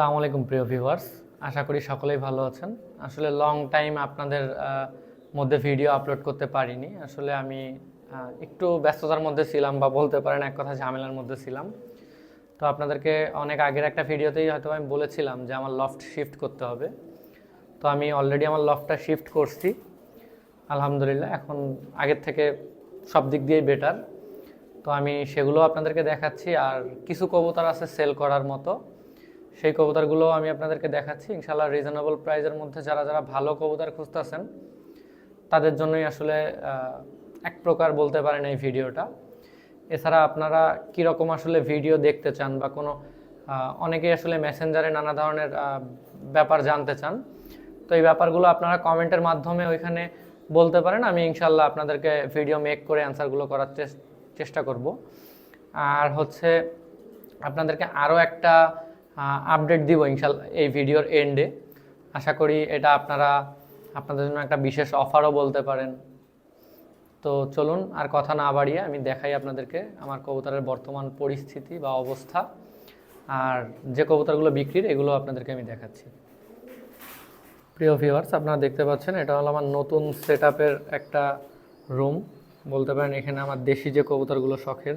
আসসালামু আলাইকুম, প্রিয় ভিউয়ার্স আশা করি সকলেই ভালো আছেন। আসলে লং টাইম আপনাদের মধ্যে ভিডিও আপলোড করতে পারিনি। আসলে আমি একটু ব্যস্ততার মধ্যে ছিলাম বা বলতে পারেন এক কথা ঝামেলার মধ্যে ছিলাম। তো আপনাদেরকে অনেক আগের একটা ভিডিওতেই হয়তো আমি বলেছিলাম যে আমার লফট শিফট করতে হবে। তো আমি অলরেডি আমার লফটটা শিফট করছি। আলহামদুলিল্লাহ, এখন আগের থেকে সব দিক দিয়েই বেটার তো আমি সেগুলো আপনাদেরকে দেখাচ্ছি। আর কিছু কবুতর আছে সেল করার মতো। সেই কবুতরগুলো আমি আপনাদেরকে দেখাচ্ছি। ইনশাল্লাহ রিজনেবল প্রাইজের মধ্যে যারা যারা ভালো কবুতর খুঁজতেছেন তাদের জন্যই আসলে এক প্রকার বলতে পারেন এই ভিডিওটা। এছাড়া আপনারা কীরকম আসলে ভিডিও দেখতে চান বা কোনো আহ, অনেকেই আসলে মেসেঞ্জারে নানা ধরনের ব্যাপার জানতে চান তো এই ব্যাপারগুলো আপনারা কমেন্টের মাধ্যমে ওইখানে বলতে পারেন। আমি ইনশাল্লাহ আপনাদেরকে ভিডিও মেক করে অ্যান্সারগুলো করার চেষ্টা করব। আর হচ্ছে আপনাদেরকে আরও একটা আপডেট দিব ইনশাল্লাহ এই ভিডিওর এন্ডে আশা করি এটা আপনারা, আপনাদের জন্য একটা বিশেষ অফারও বলতে পারেন। তো চলুন আর কথা না বাড়িয়ে আমি দেখাই আপনাদেরকে আমার কবুতরের বর্তমান পরিস্থিতি বা অবস্থা। আর যে কবুতরগুলো বিক্রির, এগুলো আপনাদেরকে আমি দেখাচ্ছি। প্রিয় ভিউয়ার্স আপনারা দেখতে পাচ্ছেন, এটা হলো আমার নতুন সেট একটা রুম বলতে পারেন এখানে আমার দেশি যে কবুতরগুলো শখের,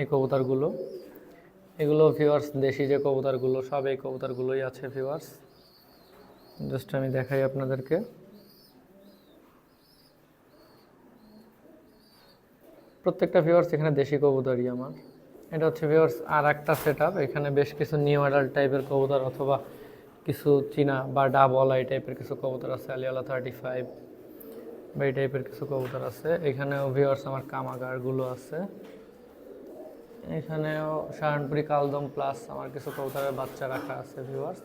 এই কবুতরগুলো। এগুলো ফিওয়ার্স দেশি যে কবুতরগুলো, সব এই কবুতরগুলোই আছে ফিওয়ার্স জাস্ট আমি দেখাই আপনাদেরকে। প্রত্যেকটা ভিউয়ার্স এখানে দেশি কবুতরই আমার। এটা হচ্ছে ভিউয়ার্স আর একটা সেট এখানে বেশ কিছু নিউ অ্যাডাল্ট টাইপের কবুতর অথবা কিছু চীনা বা ডাবল এই টাইপের কিছু কবুতর আছে, আলিয়ালা থার্টি ফাইভ বা এই টাইপের কিছু কবুতর আছে। এখানেও ভিউয়ার্স আমার কামাগারগুলো আছে। এখানেও সাহারনপুরি কালদম প্লাস আমার কিছু কবুতরের বাচ্চা রাখা আছে ভিউয়ার্স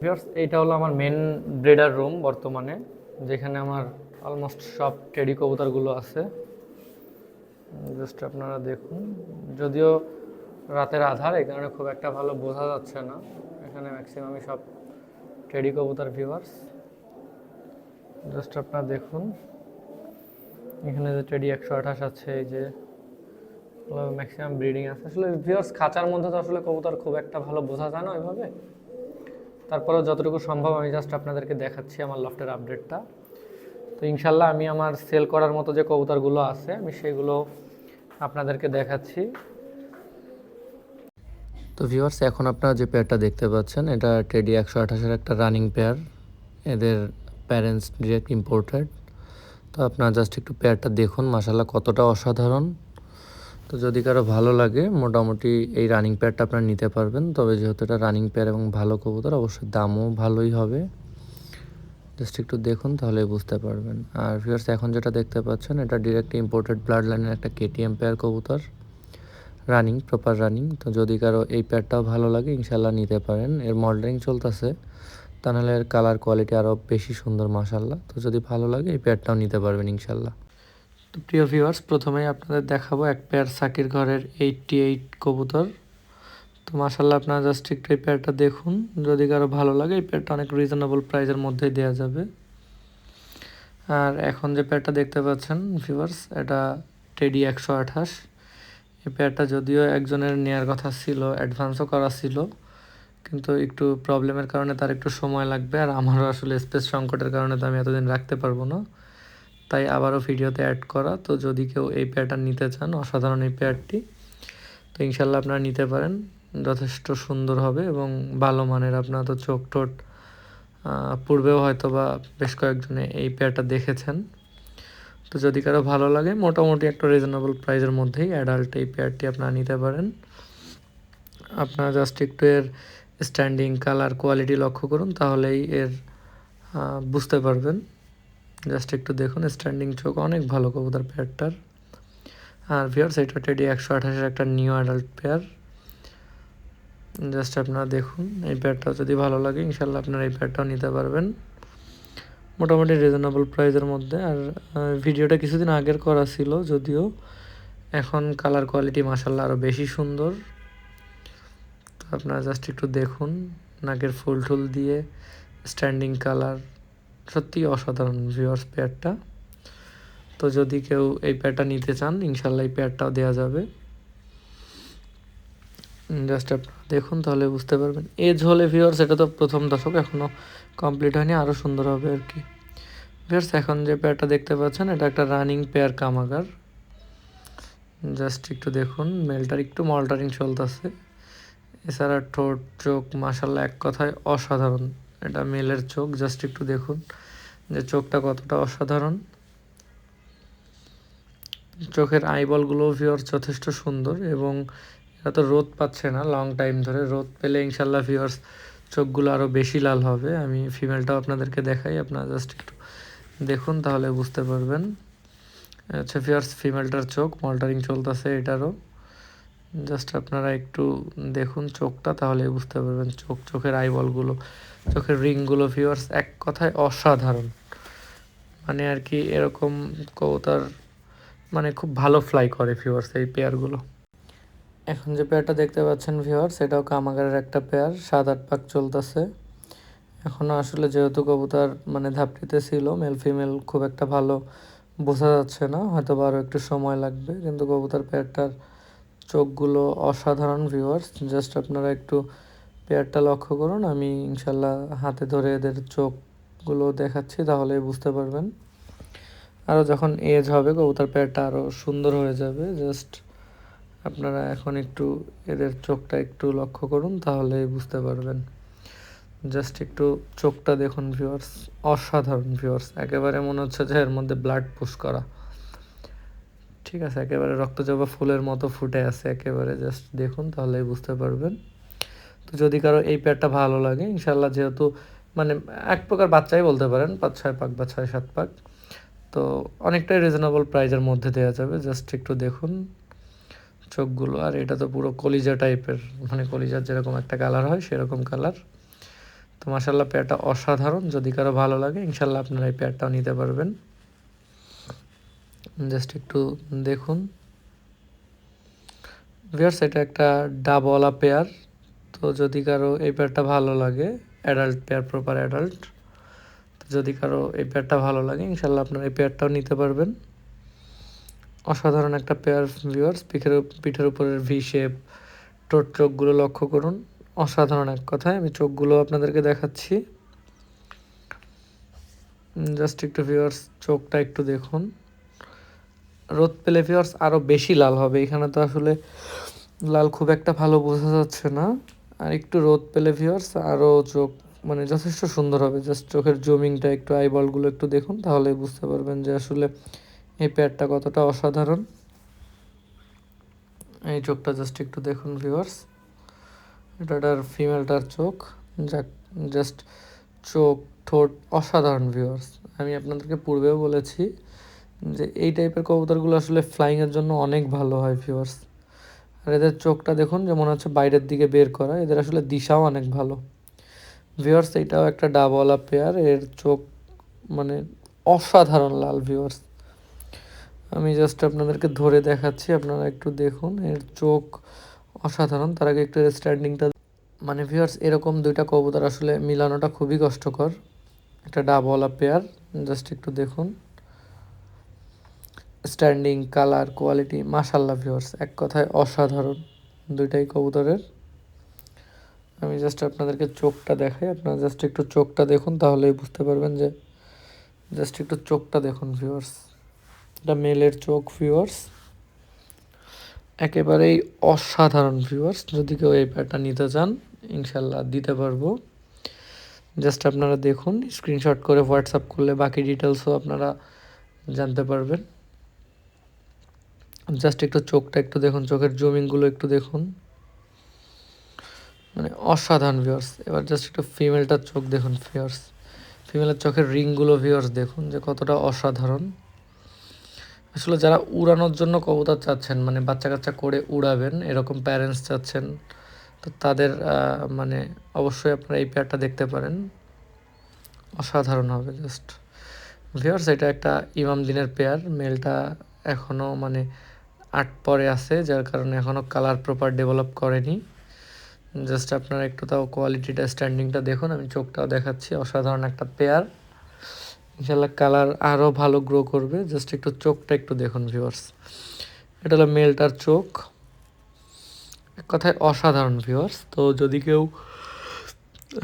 ভিউয়ার্স এইটা হলো আমার মেন ব্রেডার রুম বর্তমানে, যেখানে আমার অলমোস্ট সব টেডি কবুতরগুলো আছে। জাস্ট আপনারা দেখুন। যদিও রাতের আধার, এই কারণে খুব একটা ভালো বোঝা যাচ্ছে না। এখানে ম্যাক্সিমামই সব টেডি কবুতর ভিউয়ার্স জাস্ট আপনারা দেখুন। এখানে যে টেডি একশো আঠাশ আছে, এই যে ম্যাক্সিমাম ব্রিডিং আছে। আসলে ভিউয়ার্স খাঁচার মধ্যে তো আসলে কবুতর খুব একটা ভালো বোঝা যায় না ওইভাবে। তারপরেও যতটুকু সম্ভব আমি জাস্ট আপনাদেরকে দেখাচ্ছি আমার লফটের আপডেটটা তো ইনশাল্লাহ আমি আমার সেল করার মতো যে কবুতরগুলো আছে, আমি সেগুলো আপনাদেরকে দেখাচ্ছি। তো ভিউয়ার্স এখন আপনারা যে পেয়ারটা দেখতে পাচ্ছেন, এটা টেডি একশো আঠাশের একটা রানিং পেয়ার এদের প্যারেন্টস ডিরেক্ট ইম্পোর্টেড তো আপনারা জাস্ট একটু পেয়ারটা দেখুন মাসাল্লাহ কতটা অসাধারণ। তো যদি কারও ভালো লাগে, মোটামুটি এই রানিং প্যাডটা আপনারা নিতে পারবেন। তবে যেহেতু এটা রানিং পেয়ার এবং ভালো কবুতর, অবশ্যই দামও ভালোই হবে। জাস্ট একটু দেখুন, তাহলে বুঝতে পারবেন। আর ভিউয়ার্স এখন যেটা দেখতে পাচ্ছেন, এটা ডিরেক্ট ইম্পোর্টেড ব্লাড লাইনের একটা কেটিএম পেয়ার কবুতর। রানিং প্রপার রানিং তো যদি কারও এই প্যাডটাও ভালো লাগে ইনশাল্লাহ নিতে পারেন। এর মডেলিং চলতেছে। তা নাহলে এর কালার কোয়ালিটি আরও বেশি সুন্দর মাসাল্লাহ তো যদি ভালো লাগে, এই প্যাডটাও নিতে পারবেন ইনশাল্লাহ প্রিয় ভিউয়ার্স প্রথমেই আপনাদের দেখাবো এক পেয়ার সাকির ঘরের এইটটি এইট কবুতর। তো মাসাল্লাহ আপনারা জাস্ট একটু এই পেয়ারটা দেখুন। যদি কারও ভালো লাগে, এই পেয়ারটা অনেক রিজনেবল প্রাইসের মধ্যেই দেওয়া যাবে। আর এখন যে পেয়ারটা দেখতে পাচ্ছেন ভিউয়ার্স এটা টেডি একশো আঠাশ। এই পেয়ারটা যদিও একজনের নেয়ার কথা ছিল অ্যাডভান্সও করা ছিল, কিন্তু একটু প্রবলেমের কারণে তার একটু সময় লাগবে। আর আমারও আসলে স্পেস সংকটের কারণে তো আমি এতদিন রাখতে পারব না। তাই আবারও ভিডিওতে অ্যাড করা। তো যদি কেউ এই পেয়ারটা নিতে চান, অসাধারণ এই পেয়ারটি তো ইনশাল্লাহ আপনারা নিতে পারেন। যথেষ্ট সুন্দর হবে এবং ভালো মানের আপনারা তো চোখ টোট পূর্বেও হয়তো বা বেশ কয়েকজনে এই পেয়ারটা দেখেছেন। তো যদি কারও ভালো লাগে, মোটামুটি একটা রিজনেবল প্রাইসের মধ্যেই অ্যাডাল্ট এই পেয়ারটি আপনারা নিতে পারেন। আপনারা জাস্ট একটু এর স্ট্যান্ডিং কালার কোয়ালিটি লক্ষ্য করুন, তাহলেই এর বুঝতে পারবেন। জাস্ট একটু দেখুন স্ট্যান্ডিং চোখ অনেক ভালো কবুতর পেয়ারটার আর ভিয়ার্স এটা টেডি একশো আঠাশের একটা নিউ অ্যাডাল্ট পেয়ার জাস্ট আপনারা দেখুন, এই পেয়ারটাও যদি ভালো লাগে ইনশাল্লাহ আপনারা এই পেয়ারটাও নিতে পারবেন। মোটামুটি রিজনেবল প্রাইসের মধ্যে। আর ভিডিওটা কিছুদিন আগের করা ছিল, যদিও এখন কালার কোয়ালিটি মাসাল্লাহ আরও বেশি সুন্দর। তো আপনারা জাস্ট একটু দেখুন, নাকের ফুল টুল দিয়ে স্ট্যান্ডিং কালার সত্যি অসাধারণ ভিউয়ার্স পেয়ারটা তো যদি কেউ এই পেয়ারটা নিতে চান, ইনশাল্লাহ এই পেয়ারটাও দেওয়া যাবে। জাস্ট আপনারা দেখুন তাহলে বুঝতে পারবেন। এজ হলে ভিউয়ার্স এটা তো প্রথম দশক এখনও কমপ্লিট হয়নি আরও সুন্দর হবে আর কি। ভিউয়ার্স এখন যে পেয়ারটা দেখতে পাচ্ছেন, এটা একটা রানিং পেয়ার কামাগার। জাস্ট একটু দেখুন মেলটার একটু মল্টারিং চলতেছে। এছাড়া ঠোঁট, চোখ মাসাল্লাহ এক কথায় অসাধারণ। এটা মেলের চোখ জাস্ট একটু দেখুন যে চোখটা কতটা অসাধারণ। চোখের আইবলগুলো ভিওর যথেষ্ট সুন্দর এবং এরা তো রোদ পাচ্ছে না লং টাইম ধরে রোদ পেলে ইনশাল্লাহ ভিওর্স চোখগুলো আরও বেশি লাল হবে। আমি ফিমেলটাও আপনাদেরকে দেখাই, আপনারা জাস্ট একটু দেখুন তাহলে বুঝতে পারবেন। আচ্ছা ভিওর্স ফিমেলটার চোখ মল্টারিং চলতেছে এটারও। জাস্ট আপনারা একটু দেখুন চোখটা, তাহলে বুঝতে পারবেন চোখ, চোখের আইবলগুলো চোখের রিংগুলো ভিওর্স এক কথায় অসাধারণ। মানে আর কি এরকম কবুতর মানে খুব ভালো ফ্লাই করে ভিওর্স এই পেয়ারগুলো এখন যে পেয়ারটা দেখতে পাচ্ছেন ভিওর সেটাও কামাগারের একটা পেয়ার সাত আট পাক চলতেছে। এখনও আসলে যেহেতু কবুতার মানে ধাপটিতে ছিল মেল ফিমেল খুব একটা ভালো বোঝা যাচ্ছে না হয়তো আরও একটু সময় লাগবে, কিন্তু কবুতার পেয়ারটার চোখগুলো অসাধারণ ভিউয়ার্স জাস্ট আপনারা একটু পেয়ারটা লক্ষ্য করুন, আমি ইনশাল্লাহ হাতে ধরে এদের চোখগুলো দেখাচ্ছি, তাহলে বুঝতে পারবেন। আরও যখন এজ হবে, কবুতর পেয়ারটা আরও সুন্দর হয়ে যাবে। জাস্ট আপনারা এখন একটু এদের চোখটা একটু লক্ষ্য করুন, তাহলে বুঝতে পারবেন। জাস্ট একটু চোখটা দেখুন ভিউয়ার্স অসাধারণ ভিউয়ার্স একেবারে মনে হচ্ছে যে এর মধ্যে ব্লাড পুশ করা। ঠিক আছে, একেবারে রক্তজবা ফুলের মতো ফুটে আছে একেবারে জাস্ট দেখুন তাহলেই বুঝতে পারবেন। তো যদি কারও এই প্যাডটা ভালো লাগে ইনশাল্লাহ যেহেতু মানে এক প্রকার বাচ্চাই বলতে পারেন, পাঁচ, ছয় পাক বা ছয়, সাত পাক, তো অনেকটাই রিজনেবল প্রাইজের মধ্যে দেওয়া যাবে জাস্ট একটু দেখুন চোখগুলো। আর এটা তো পুরো কলিজা টাইপের মানে কলিজার যেরকম একটা কালার হয়, সেরকম কালার তো মাসাল্লাহ পেয়ারটা অসাধারণ, যদি কারও ভালো লাগে ইনশাল্লাহ আপনারা এই পেয়ারটাও নিতে পারবেন। জাস্ট একটু দেখুন। ভিয়ার্স এটা একটা ডাবওয়ালা পেয়ার তো যদি কারও এই পেয়ারটা ভালো লাগে অ্যাডাল্ট পেয়ার প্রপার অ্যাডাল্ট তো যদি কারও এই পেয়ারটা ভালো লাগে, ইনশাল্লাহ আপনারা এই পেয়ারটাও নিতে পারবেন। অসাধারণ একটা পেয়ার ভিউয়ার্স পিঠের পিঠের উপরের ভি শেপ টোট চোখগুলো লক্ষ্য করুন। অসাধারণ এক কথায়, আমি চোখগুলো আপনাদেরকে দেখাচ্ছি। জাস্ট একটু ভিউয়ার্স চোখটা একটু দেখুন। রোদ পেলে ভিউয়ার্স আরও বেশি লাল হবে। এখানে তো আসলে লাল খুব একটা ভালো বোঝা যাচ্ছে না। আর একটু রোদ পেলে ভিউয়ার্স আরও চোখ মানে যথেষ্ট সুন্দর হবে। জাস্ট চোখের জুমিংটা একটু আইবলগুলো একটু দেখুন, তাহলে বুঝতে পারবেন যে আসলে এই প্যাডটা কতটা অসাধারণ। এই চোখটা জাস্ট একটু দেখুন ভিউয়ার্স এটার ফিমেলটার চোখ। যাক জাস্ট চোখ ঠোঁট অসাধারণ ভিউয়ার্স আমি আপনাদেরকে পূর্বেও বলেছি যে এই টাইপের কবুতরগুলো আসলে ফ্লাইংয়ের জন্য অনেক ভালো হয় ভিউয়ার্স আর এদের চোখটা দেখুন যে মনে হচ্ছে বাইরের দিকে বের করা, এদের আসলে দিশাও অনেক ভালো। ভিউয়ার্স এইটাও একটা ডাবওয়ালা পেয়ার এর চোখ মানে অসাধারণ লাল ভিউয়ার্স আমি জাস্ট আপনাদেরকে ধরে দেখাচ্ছি, আপনারা একটু দেখুন, এর চোখ অসাধারণ, তার আগে একটু স্ট্যান্ডিংটা মানে ভিউয়ার্স এরকম দুইটা কবুতর আসলে মিলানোটা খুবই কষ্টকর। একটা ডাবওয়ালা পেয়ার জাস্ট একটু দেখুন। স্ট্যান্ডিং কালার কোয়ালিটি মাশাল্লাহ ভিউয়ার্স এক কথায় অসাধারণ দুইটাই কবুতরের। আমি জাস্ট আপনাদেরকে চোখটা দেখাই, আপনারা জাস্ট একটু চোখটা দেখুন, তাহলেই বুঝতে পারবেন যে জাস্ট একটু চোখটা দেখুন ভিউয়ার্স এটা মেলের চোখ ভিউয়ার্স একেবারেই অসাধারণ ভিউয়ার্স যদি কেউ এই প্যাডটা নিতে চান ইনশাল্লাহ দিতে পারব। জাস্ট আপনারা দেখুন স্ক্রিনশট করে হোয়াটসঅ্যাপ করলে বাকি ডিটেলসও আপনারা জানতে পারবেন। জাস্ট একটু চোখটা একটু দেখুন, চোখের জমিংগুলো একটু দেখুন। মানে অসাধারণ ভিউয়ার্স এবার জাস্ট একটু ফিমেলটার চোখ দেখুন ভিউয়ার্স ফিমেলের চোখের রিংগুলো ভিউয়ার্স দেখুন, যে কতটা অসাধারণ। আসলে যারা উড়ানোর জন্য কবুতর চাচ্ছেন মানে বাচ্চা কাচ্চা করে উড়াবেন, এরকম প্যারেন্টস চাচ্ছেন, তো তাদের মানে অবশ্যই আপনারা এই পেয়ারটা দেখতে পারেন। অসাধারণ হবে জাস্ট ভিওর্স এটা একটা ইমাম দিনের পেয়ার মেলটা এখনও মানে আট পরে আছে, যার কারণে এখনও কালার প্রপার ডেভেলপ করেনি। জাস্ট আপনারা একটু তাও কোয়ালিটিটা, স্ট্যান্ডিংটা দেখুন, আমি চোখটাও দেখাচ্ছি, অসাধারণ একটা পেয়ার। ইনশাল্লাহ কালার আরও ভালো গ্রো করবে, জাস্ট একটু চোখটা একটু দেখুন ভিউয়ার্স এটা হলো মেলটার চোখ। এক কথায় অসাধারণ ভিউয়ার্স তো যদি কেউ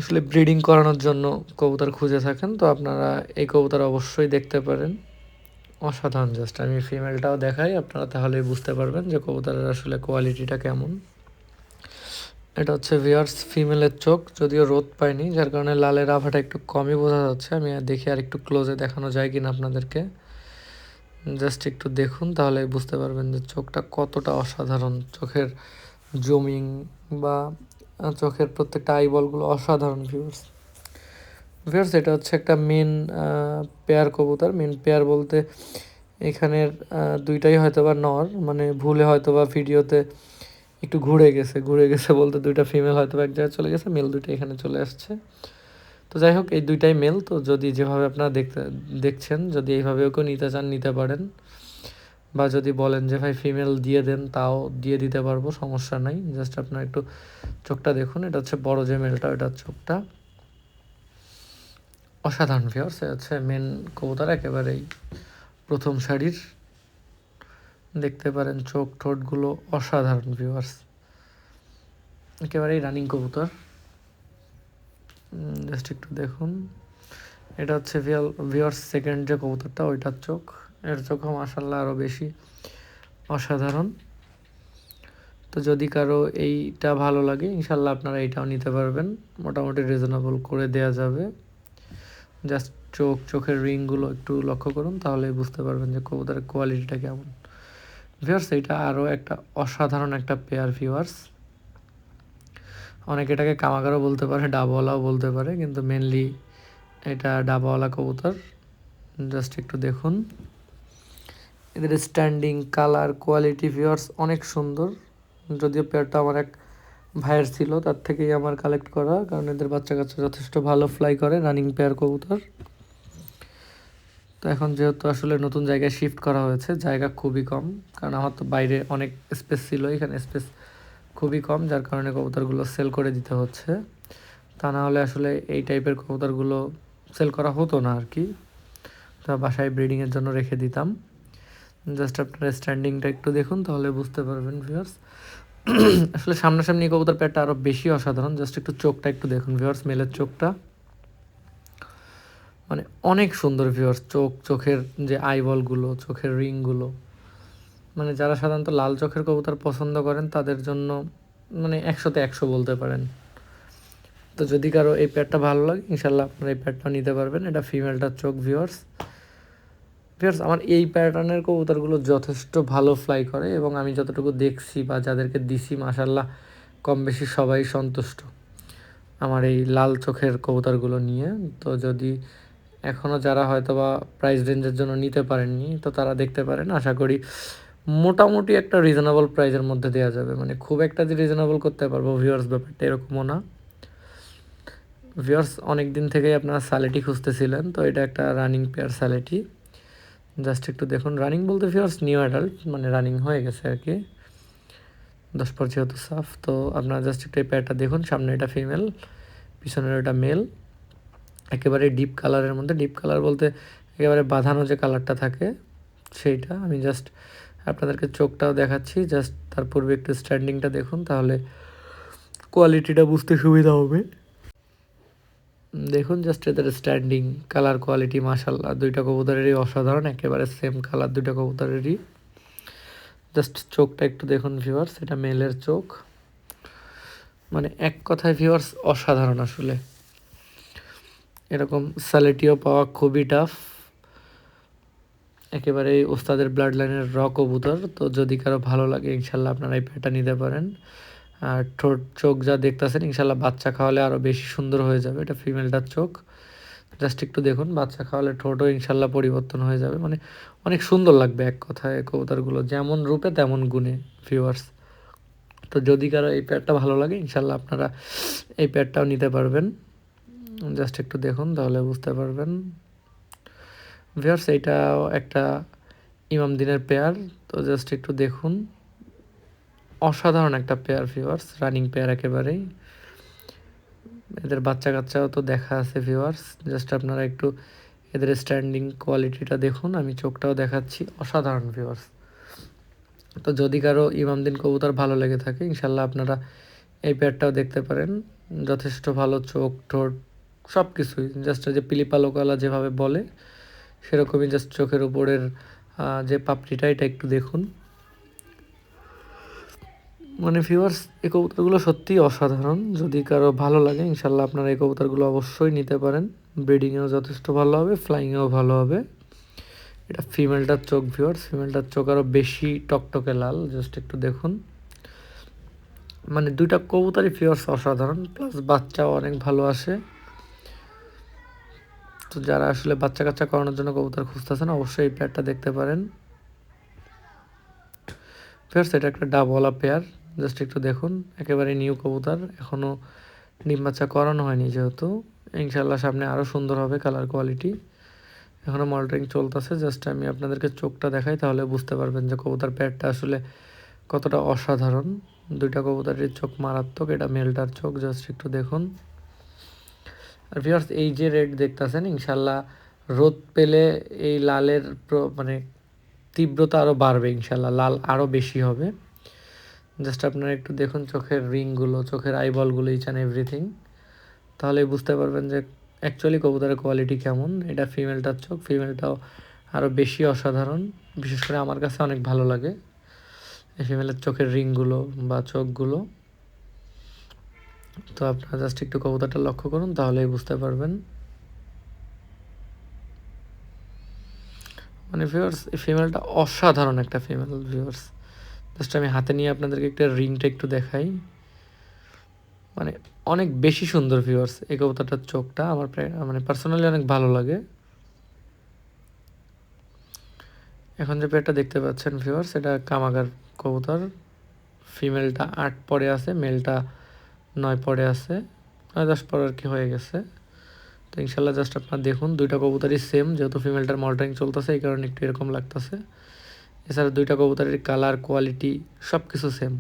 আসলে ব্রিডিং করানোর জন্য কবুতর খুঁজে থাকেন, তো আপনারা এই কবুতর অবশ্যই দেখতে পারেন। অসাধারণ জাস্ট আমি ফিমেলটাও দেখাই, আপনারা তাহলে বুঝতে পারবেন যে কবুতরের আসলে কোয়ালিটিটা কেমন। এটা হচ্ছে ভিয়ার্স ফিমেলের চোখ, যদিও রোদ পায়নি, যার কারণে লালের আভাটা একটু কমই বোঝা যাচ্ছে। আমি দেখি আর একটু ক্লোজে দেখানো যায় কিনা আপনাদেরকে। জাস্ট একটু দেখুন তাহলে বুঝতে পারবেন যে চোখটা কতটা অসাধারণ। চোখের জমিং বা চোখের প্রত্যেকটা আইবলগুলো অসাধারণ ভিউর্স ভিউর্স এটা হচ্ছে একটা মেন পেয়ার কবুতর। মেন পেয়ার বলতে এখানের দুইটাই হয়তো বা নর মানে ভুলে হয়তো বা ভিডিওতে একটু ঘুরে গেছে। ঘুরে গেছে বলতে দুইটা ফিমেল হয়তো এক জায়গায় চলে গেছে মেল দুইটা এখানে চলে আসছে। তো যাই হোক, এই দুইটাই মেল তো যদি যেভাবে আপনারা দেখতে, দেখছেন, যদি এইভাবেও কেউ নিতে চান, নিতে পারেন। বা যদি বলেন যে, ভাই ফিমেল দিয়ে দেন, তাও দিয়ে দিতে পারব, সমস্যা নাই। জাস্ট আপনার একটু চোখটা দেখুন, এটা হচ্ছে বড় যে মেলটা এটা চোখটা অসাধারণ ফিয়ার্স হচ্ছে মেন কবুতর, একেবারেই প্রথম শাড়ির দেখতে পারেন চোখ, ঠোঁটগুলো অসাধারণ ভিউয়ার্স একেবারেই রানিং কবুতর। জাস্ট একটু দেখুন। এটা হচ্ছে ভিয়াল ভিওয়ার্স সেকেন্ড যে কবুতরটা, ওইটার চোখ। এর চোখও মাসাল্লাহ আরও বেশি অসাধারণ। তো যদি কারও এইটা ভালো লাগে ইনশাল্লাহ আপনারা এইটাও নিতে পারবেন। মোটামুটি রিজনেবল করে দেয়া যাবে। জাস্ট চোখ, চোখের রিংগুলো একটু লক্ষ্য করুন, তাহলে বুঝতে পারবেন যে কবুতরের কোয়ালিটিটা কেমন। ভিওয়ার্স এটা আরও একটা অসাধারণ একটা পেয়ার ভিওয়ার্স অনেকে এটাকে কামাগারও বলতে পারে, ডাবওয়ালাও বলতে পারে, কিন্তু মেনলি এটা ডাবাওয়ালা কবুতর। জাস্ট একটু দেখুন। এদের স্ট্যান্ডিং কালার কোয়ালিটি ভিওয়ার্স অনেক সুন্দর। যদিও পেয়ারটা আমার এক ভাইয়ের ছিল, তার থেকেই আমার কালেক্ট করা, কারণ এদের বাচ্চা কাচ্চা যথেষ্ট ভালো ফ্লাই করে রানিং পেয়ার কবুতর। তো এখন যেহেতু আসলে নতুন জায়গায় শিফট করা হয়েছে, জায়গা খুবই কম, কারণ আমার তো বাইরে অনেক স্পেস ছিল, এখানে স্পেস খুবই কম, যার কারণে কবুতরগুলো সেল করে দিতে হচ্ছে। তা না হলে আসলে এই টাইপের কবুতরগুলো সেল করা হতো না আর কি। তা বাসায় ব্রিডিংয়ের জন্য রেখে দিতাম। জাস্ট আপনার স্ট্যান্ডিংটা একটু দেখুন, তাহলে বুঝতে পারবেন ভিউয়ার্স আসলে সামনাসামনি কবুতর প্যাটটা আরও বেশি অসাধারণ। জাস্ট একটু চোখটা একটু দেখুন ভিউয়ার্স মেলের চোখটা। মানে অনেক সুন্দর ভিউয়ার্স চোখ, চোখের যে আইবলগুলো চোখের রিংগুলো মানে যারা সাধারণত লাল চোখের কবুতর পছন্দ করেন, তাদের জন্য মানে একশোতে একশো বলতে পারেন। তো যদি কারও এই প্যাডটা ভালো লাগে ইনশাল্লাহ আপনারা এই প্যাডটা নিতে পারবেন। এটা ফিমেলটার চোখ ভিউয়ার্স ভিউয়ার্স আমার এই প্যাটার্নের কবুতরগুলো যথেষ্ট ভালো ফ্লাই করে এবং আমি যতটুকু দেখছি বা যাদেরকে দিছি মাসাল্লাহ কম বেশি সবাই সন্তুষ্ট আমার এই লাল চোখের কবুতরগুলো নিয়ে। তো যদি এখনও যারা হয়তো বা প্রাইস রেঞ্জের জন্য নিতে পারেননি, তো তারা দেখতে পারেন। আশা করি মোটামুটি একটা রিজনেবল প্রাইজের মধ্যে দেওয়া যাবে। মানে খুব একটা যে রিজনেবল করতে পারব ভিউয়ার্স ব্যাপারটা এরকমও না। ভিউয়ার্স অনেক দিন থেকেই আপনারা স্যালেটি খুঁজতেছিলেন, তো এটা একটা রানিং পেয়ার স্যালেটি জাস্ট একটু দেখুন রানিং বলতে ভিউয়ার্স নিউ অ্যাডাল্ট মানে রানিং হয়ে গেছে আর কি। দশ পর যেহেতু সাফ তো আপনারা জাস্ট একটু এই পেয়ারটা দেখুন, সামনে এটা ফিমেল পিছনের এটা মেল একেবারে ডিপ কালারের মধ্যে ডিপ কালার বলতে একেবারে বাঁধানো যে কালারটা থাকে, সেইটা। আমি জাস্ট আপনাদেরকে চোখটাও দেখাচ্ছি জাস্ট তার পূর্বে একটু স্ট্যান্ডিংটা দেখুন, তাহলে কোয়ালিটিটা বুঝতে সুবিধা হবে। দেখুন জাস্ট এদের স্ট্যান্ডিং কালার কোয়ালিটি মাসাল্লাহ দুইটা কবুতরেরই অসাধারণ, একেবারে সেম কালার দুইটা কবুতরেরই। জাস্ট চোখটা একটু দেখুন ভিউয়ার্স এটা মেলের চোখ। মানে এক কথায় ভিউয়ার্স অসাধারণ আসলে। এরকম স্যালেটিও পাওয়া খুবই টাফ একেবারে ওস্তাদের ব্লাড লাইনের র কবুতর, তো যদি কারও ভালো লাগে ইনশাল্লাহ আপনারা এই প্যাটা নিতে পারেন। আর ঠোঁট চোখ যা দেখতেছেন, ইনশাল্লাহ বাচ্চা খাওয়ালে আরও বেশি সুন্দর হয়ে যাবে। এটা ফিমেলটার চোখ। জাস্ট একটু দেখুন, বাচ্চা খাওয়ালে ঠোঁটও ইনশাল্লাহ পরিবর্তন হয়ে যাবে। মানে অনেক সুন্দর লাগবে এক কথায় কবুতরগুলো, যেমন রূপে তেমন গুণে ভিউয়ার্স তো যদি কারও এই প্যাডটা ভালো লাগে, ইনশাল্লাহ আপনারা এই প্যাডটাও নিতে পারবেন। জাস্ট একটু দেখুন, তাহলে বুঝতে পারবেন। ভিউয়ার্স এইটাও একটা ইমাম দিনের পেয়ার তো জাস্ট একটু দেখুন। অসাধারণ একটা পেয়ার ভিউয়ার্স রানিং পেয়ার একেবারেই। এদের বাচ্চা কাচ্চাও তো দেখা আছে ভিউয়ার্স জাস্ট আপনারা একটু এদের স্ট্যান্ডিং কোয়ালিটিটা দেখুন, আমি চোখটাও দেখাচ্ছি, অসাধারণ ভিউয়ার্স তো যদি কারও ইমামদিন কবুতর ভালো লেগে থাকে, ইনশাল্লাহ আপনারা এই পেয়ারটাও দেখতে পারেন। যথেষ্ট ভালো চোখ, ঠোঁট সব কিছুই জাস্ট যে পিলিপালোকালা যেভাবে বলে, সেরকমই জাস্ট চোখের উপরের যে পাপড়িটা, এটা একটু দেখুন। মানে ভিউয়ার্স এই কবুতরগুলো সত্যিই অসাধারণ। যদি কারও ভালো লাগে, ইনশাল্লাহ আপনারা এই কবুতরগুলো অবশ্যই নিতে পারেন। ব্রিডিংয়েও যথেষ্ট ভালো হবে ফ্লাইংয়েও ভালো হবে। এটা ফিমেলটার চোখ ভিউয়ার্স ফিমেলটার চোখ আরও বেশি টকটকে লাল জাস্ট একটু দেখুন। মানে দুইটা কবুতরই ফিওর্স অসাধারণ প্লাস বাচ্চাও অনেক ভালো আসে। তো যারা আসলে বাচ্চা কাচ্চা করানোর জন্য কবুতর খুঁজতেছেন, অবশ্যই এই পেয়ারটা দেখতে পারেন। ফিয়ার্স এটা একটা ডাবওয়ালা পেয়ার জাস্ট একটু দেখুন, একেবারে নিউ কবুতর এখনও ডিম বাচ্চা করানো হয়নি যেহেতু। ইনশাল্লাহ সামনে আরও সুন্দর হবে কালার কোয়ালিটি এখনও মল্টারিং চলতেছে জাস্ট আমি আপনাদেরকে চোখটা দেখাই, তাহলে বুঝতে পারবেন যে কবুতর প্যাডটা আসলে কতটা অসাধারণ। দুইটা কবুতরের চোখ মারাত্মক, এটা মেলটার চোখ জাস্ট একটু দেখুন। আর ভিওর্স এই যে রেড দেখতেছেন ইনশাল্লাহ রোদ পেলে এই লালের মানে তীব্রতা আরও বাড়বে ইনশাল্লাহ লাল আরও বেশি হবে। জাস্ট আপনারা একটু দেখুন চোখের রিংগুলো, চোখের আইবলগুলো ইচ অ্যান্ড এভরিথিং তাহলে বুঝতে পারবেন যে অ্যাকচুয়ালি কবুতরের কোয়ালিটি কেমন। এটা ফিমেলটার চোখ ফিমেলটাও আরও বেশি অসাধারণ। বিশেষ করে আমার কাছে অনেক ভালো লাগে এই ফিমেলের চোখের রিংগুলো বা চোখগুলো। তো আপনারা জাস্ট একটু কবুতরটা লক্ষ্য করুন, তাহলেই বুঝতে পারবেন। মানে ভিউয়ার্স এই ফিমেলটা অসাধারণ একটা ফিমেল ভিউয়ার্স জাস্ট আমি হাতে নিয়ে আপনাদেরকে একটা রিংটা একটু দেখাই। মানে অনেক বেশি সুন্দর ভিউয়ার্স এই কবুতরটার চোখটা আমার মানে পার্সোনালি অনেক ভালো লাগে। এখন যে পেয়ারটা দেখতে পাচ্ছেন ভিউয়ার্স এটা কামাগার কবুতর। ফিমেলটা আট পরে আছে মেলটা নয় পরে আছে। নয় দশ পরে আর কি হয়ে গেছে। তো ইনশাল্লাহ জাস্ট আপনার দেখুন, দুইটা কবুতরই সেম যেহেতু ফিমেলটার মল্টারিং চলতেছে, এই কারণে একটু এরকম লাগতেছে। এছাড়া দুইটা কবুতরের কালার কোয়ালিটি সব কিছু সেম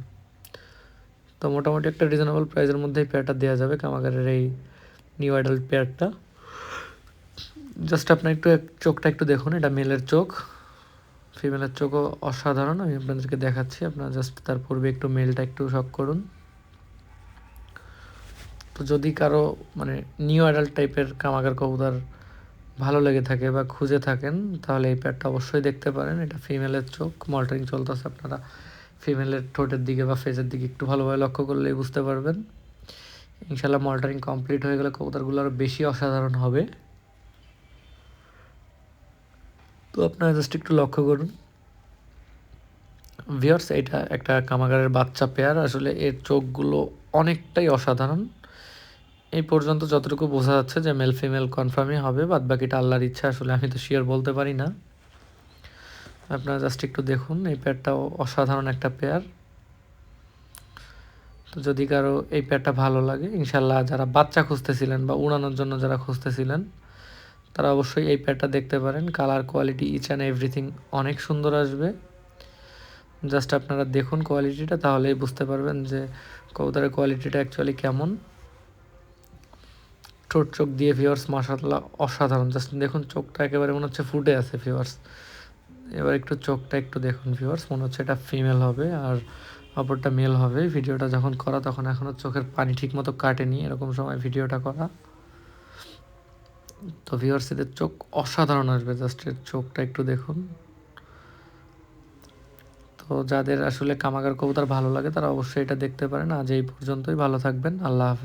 তো মোটামুটি একটা রিজনেবল প্রাইসের মধ্যেই পেয়ারটা দেওয়া যাবে কামাগারের এই নিউ অ্যাডাল্ট পেয়ারটা জাস্ট আপনার একটু চোখটা একটু দেখুন, এটা মেলের চোখ। ফিমেলের চোখও অসাধারণ, আমি আপনাদেরকে দেখাচ্ছি, আপনারা জাস্ট তার পূর্বে একটু মেলটা একটু শখ করুন। তো যদি কারও মানে নিউ অ্যাডাল্ট টাইপের কামাগার কবুতর ভালো লেগে থাকে বা খুঁজে থাকেন, তাহলে এই প্যাডটা অবশ্যই দেখতে পারেন। এটা ফিমেলের চোখ মল্টারিং চলতেছে আপনারা ফিমেলের ঠোঁটের দিকে বা ফেসের দিকে একটু ভালোভাবে লক্ষ্য করলেই বুঝতে পারবেন। ইনশাল্লাহ মল্টারিং কমপ্লিট হয়ে গেলে কবুতরগুলো আরও বেশি অসাধারণ হবে। তো আপনারা জাস্ট একটু লক্ষ্য করুন। ভিয়ার্স এটা একটা কামাগারের বাচ্চা পেয়ার আসলে এর চোখগুলো অনেকটাই অসাধারণ। এই পর্যন্ত যতটুকু বোঝা যাচ্ছে যে মেল ফিমেল কনফার্মই হবে বাদ বাকিটা আল্লাহর ইচ্ছা আসলে আমি তো শিওর বলতে পারি না। আপনারা জাস্ট একটু দেখুন, এই পেয়ারটাও অসাধারণ একটা পেয়ার তো যদি কারও এই পেয়ারটা ভালো লাগে ইনশাল্লাহ যারা বাচ্চা খুঁজতেছিলেন বা উড়ানোর জন্য যারা খুঁজতেছিলেন, তারা অবশ্যই এই প্যাডটা দেখতে পারেন। Colour quality each and everything অনেক সুন্দর আসবে। জাস্ট আপনারা দেখুন কোয়ালিটিটা তাহলেই বুঝতে পারবেন যে কবুতরের কোয়ালিটিটা অ্যাকচুয়ালি কেমন। ঠোঁট, চোখ দিয়ে ভিওয়ার্স মাসাল্লাহ অসাধারণ। জাস্ট দেখুন, চোখটা একেবারে মনে হচ্ছে ফুটে আছে ভিওয়ার্স এবার একটু চোখটা একটু দেখুন ভিওয়ার্স মনে হচ্ছে এটা ফিমেল হবে আর অপরটা মেল হবে। ভিডিওটা যখন করা, তখন এখনও চোখের পানি ঠিক মতো কাটেনি, এরকম সময় ভিডিওটা করা। তো ভিওয়ার্স এদের চোখ অসাধারণ আসবে। জাস্ট এর চোখটা একটু দেখুন। তো যাদের আসলে কামাগার কবুতর ভালো লাগে, তারা অবশ্যই এটা দেখতে পারেন। আজ এই পর্যন্তই। ভালো থাকবেন। আল্লাহ হাফেজ।